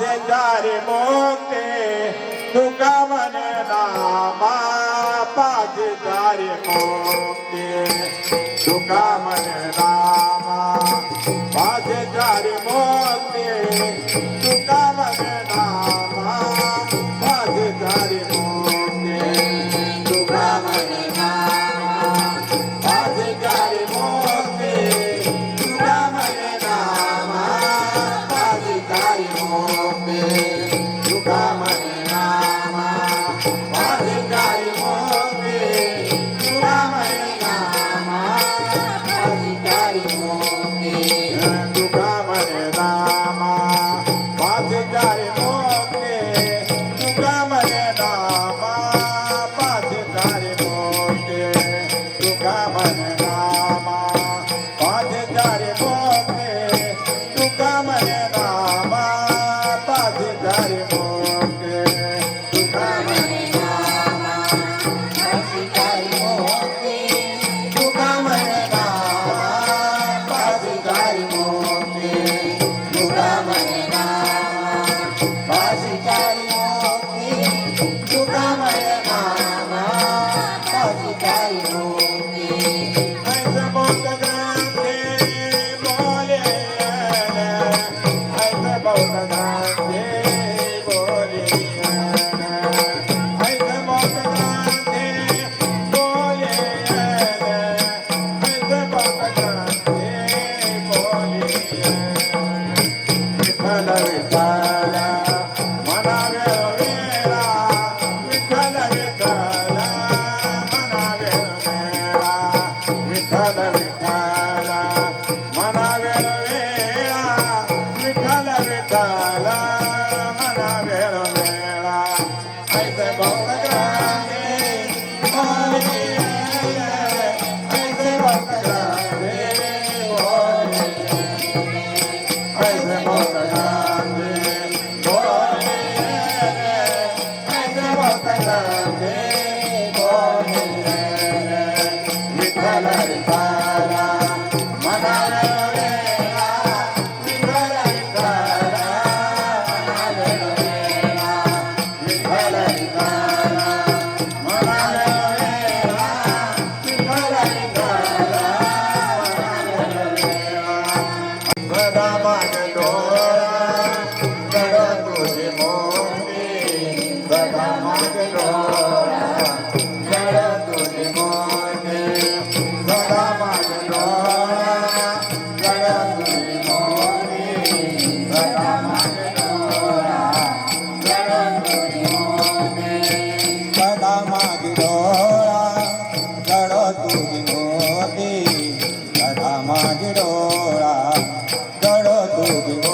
જારે મોતે તુકાવન નામા પાજ જારે મોતે તુકાવન નામા પાજ જારે મોતે તુકાવન Amen. Hey, the Oh, oh, oh.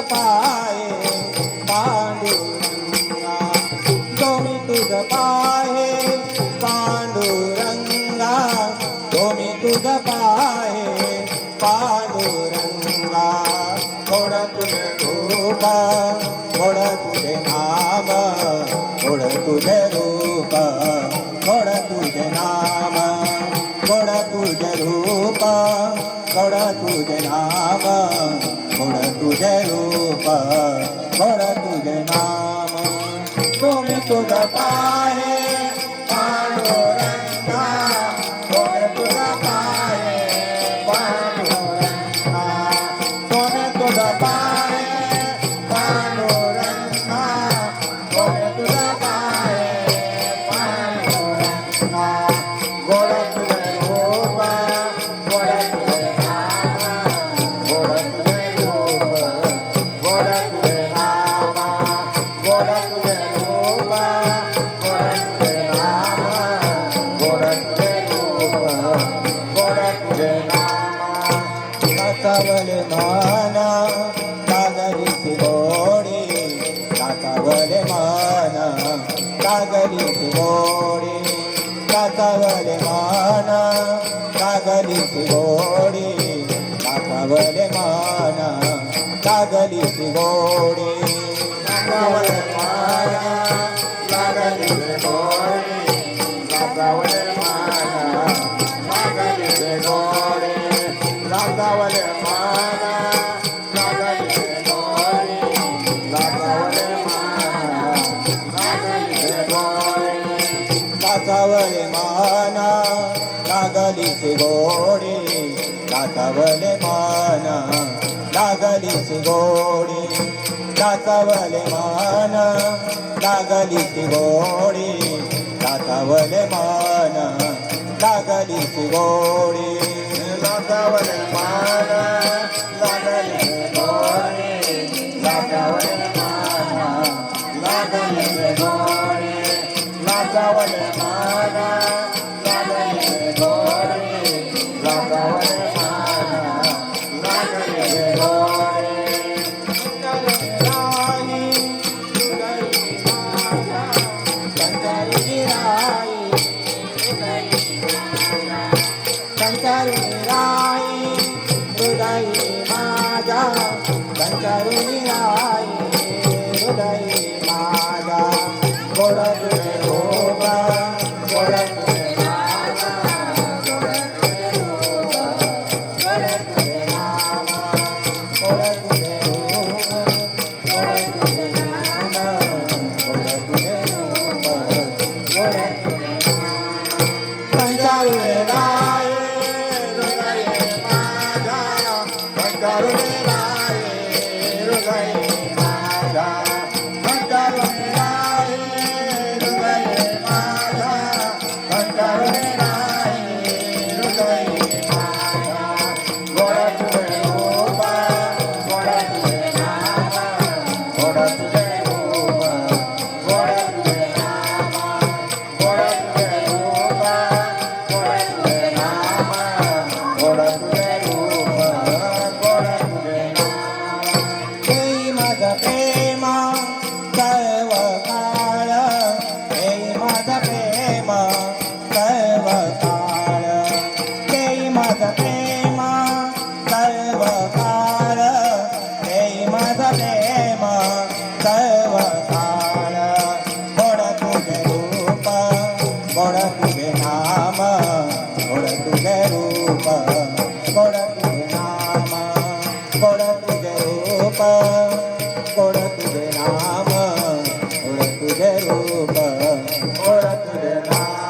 पाये पांडुरंगा. गोमी तुझ पाये पांडुरंगा. गोमी तुझ पाये पांडुरंगा. थोड तुझे रूप थोड तुझे नाम थोड तुझे रूप. थोड तुझे नाम थोड तुझे रूप. थोड तुझे नाम. ٿورا تنهنجي روپا ٿورا تنهنجا ٿورو ته टाकावले माना कागरी शिवोडी कागरी शिवोडी टाकावले माना कागरी शिवोडी टाकावले माना कागली दाखवले मान लागली ती गोडी. दाखवले मान लागली ती गोडी. दाखवले मान लागली लागली लागली প্রেমা